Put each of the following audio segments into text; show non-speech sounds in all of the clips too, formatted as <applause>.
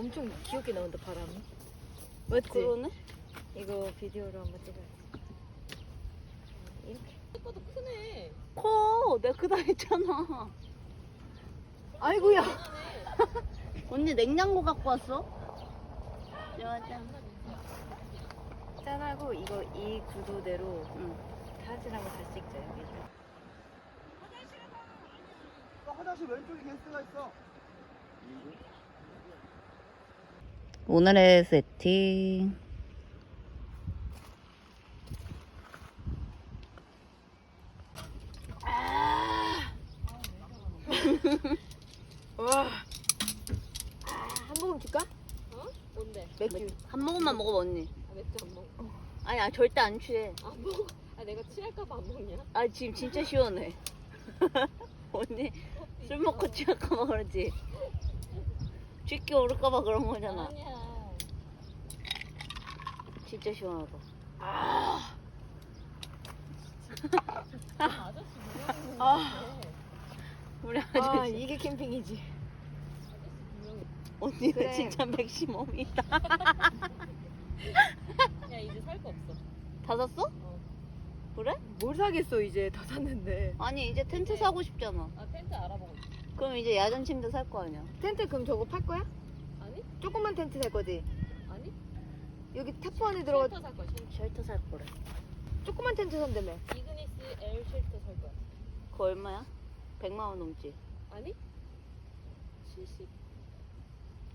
엄청 귀엽게 나온다 바람이. 맞지? 그러네. 이거 비디오로 한번 찍어야 이렇게. 생각보다 크네. 커. 내가 크다 했잖아. 아이고야. 언니 냉장고 갖고 왔어? 짜잔. 짠하고 이거 이 구도대로 응. 사진 한번 다시 찍자 여기. 화장실 왼쪽에 게스트가 있어. 오늘의 세팅. 와. 아, 한 모금 줄까? 어? 뭔데? 맥주. 한 모금만 먹어봐 언니. 아, 맥주 안 먹어. 아니, 아 절대 안 취해. 안 먹어. 아, 내가 취할까봐 안 먹냐? 아 지금 진짜 시원해. <laughs> 언니 술 먹고 취할까봐 그러지. <laughs> 쥐기 오를까봐 그런 거잖아. 아니야. 진짜 시원하다. 분명히 아. 우리 아 아저씨. 이게 캠핑이지. 언니는 그래. 진짜 맥시멈이다. 야, 이제 살 거 없어. 다 샀어? 어. 그래? 뭘 사겠어 이제 다 샀는데. 아니 이제 텐트 사고 싶잖아. 아, 텐트 알아보고 있어. 그럼 이제 야전 침대 살 거 아니야? 텐트 그럼 저거 팔 거야? 아니? 조그만 텐트 살 거지? 여기 타프 안에 들어가 쉘터 살 거야, 쉘터. 쉘터 살 거래. 조그만 텐트 산다며. 이그니스 L 쉘터 살 거야. 그거 얼마야? 100만 원 넘지. 아니? 70.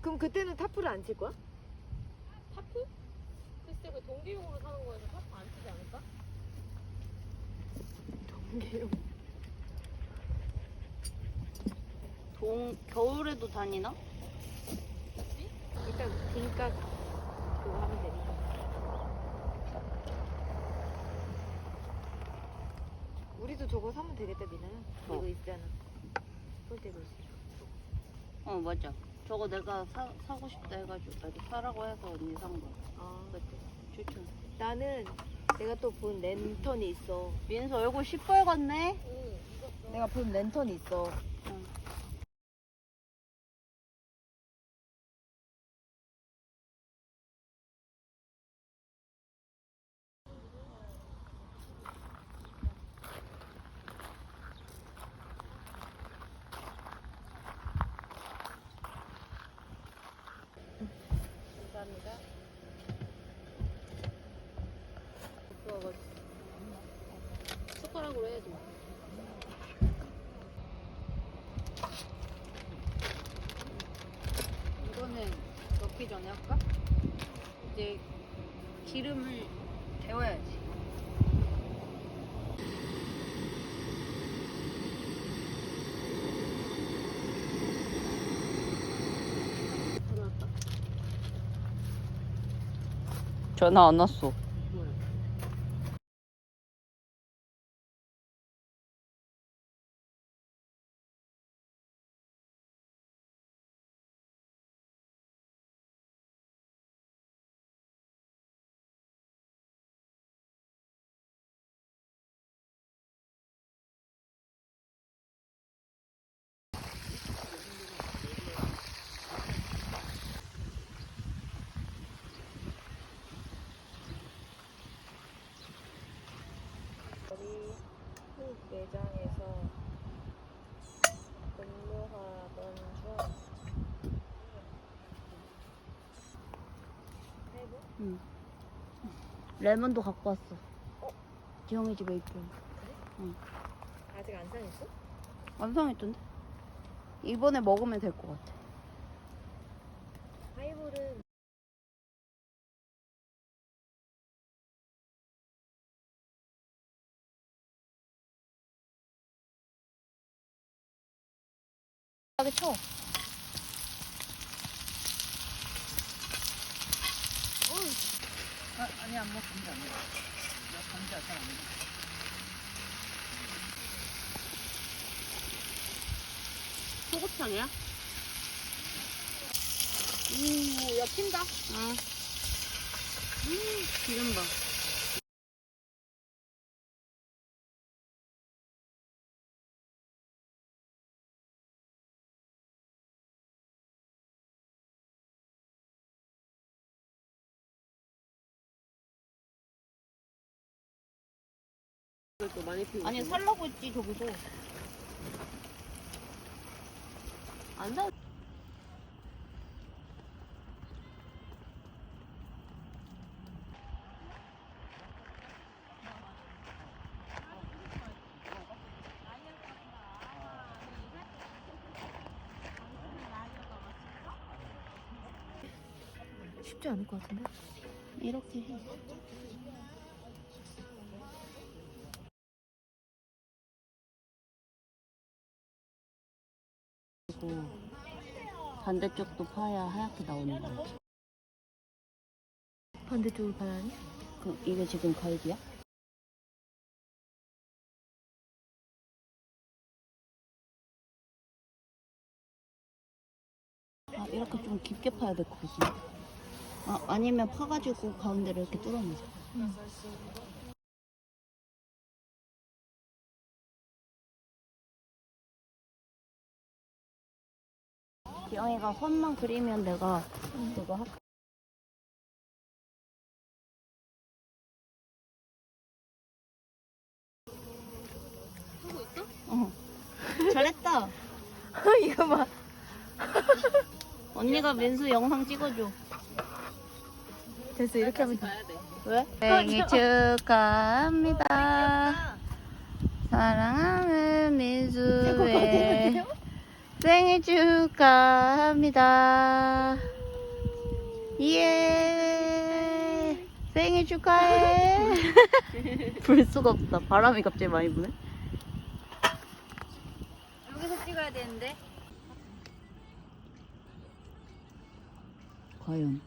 그럼 그때는 타프를 안 칠 거야? 타프? 글쎄, 그 동기용으로 사는 거여서 타프 안 쓰지 않을까? 동계용. 동 겨울에도 다니나? 일단 그니까 그거 하면 되니까. 우리도 저거 사면 되겠다 미나야. 어. 이거 있잖아. 폴대고 있어. 어 맞아. 저거 내가 사, 사고 싶다 해가지고 나도 사라고 해서 언니 산 거야. 아, 그때 추천. 나는 내가 또 본 랜턴이 있어. 민수 얼굴 시뻘겋네. 내가 본 랜턴이 있어. 응. 감사합니다. 부어가지고. 숟가락으로 해야지. 뭐. 이거는 넣기 전에 할까? 이제 기름을 데워야지. 전화 안 왔어. 뭐야? 우리 후 매장에서 근무하던 중 응. 레몬도 갖고 왔어. 지영이 집에 있고. 아직 안 상했어? 완성했던데? 이번에 먹으면 될 것 같아. 하이볼은 하게 쳐. 아, 아니 안 먹. 감자 안 먹어. 감자 잘안 먹어. 소곱창이야? 오, 야 핀다. 응. 음, 기름 봐. 또 많이 피우고. 아니 살라고 했지 저기서. 안 사. 쉽지 않을 것 같은데? 이렇게 해. 그리고 반대쪽도 파야 하얗게 나오는 거야. 반대쪽을 봐야 하니? 그 이게 지금 가위비야? 아 이렇게 좀 깊게 파야 될 것 같은데. 아 아니면 파가지고 가운데를 이렇게 뚫어내자. 기 영이가 선만 그리면 내가 그거 할게. 어. 잘했다. <laughs> 이거 봐. <laughs> 언니가 민수 영상 찍어줘. 됐어, 이렇게 하면 돼. 왜? 생일 축하합니다. 사랑하는 민수의 생일 축하합니다. 예. 생일 축하해. <laughs> 불 수가 없다. 바람이 갑자기 많이 부네. 여기서 찍어야 되는데. 과연.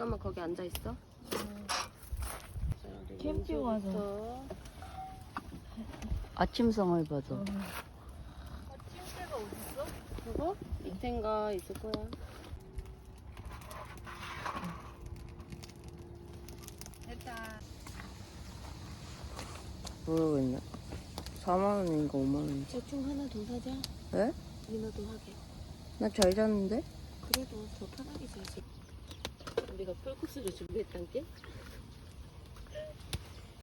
잠깐만 거기 앉아 있어. 캠핑 와서. 아침성을 봐줘. 그거 밑엔가 있을 거야. 모르겠네. 4만 원인가 5만 원. 대충 하나 더 사자. 왜? 민호도 하게. 나 잘 잤는데? 그래도 더 편하게 자지. 우리가 풀코스를 준비했단 게?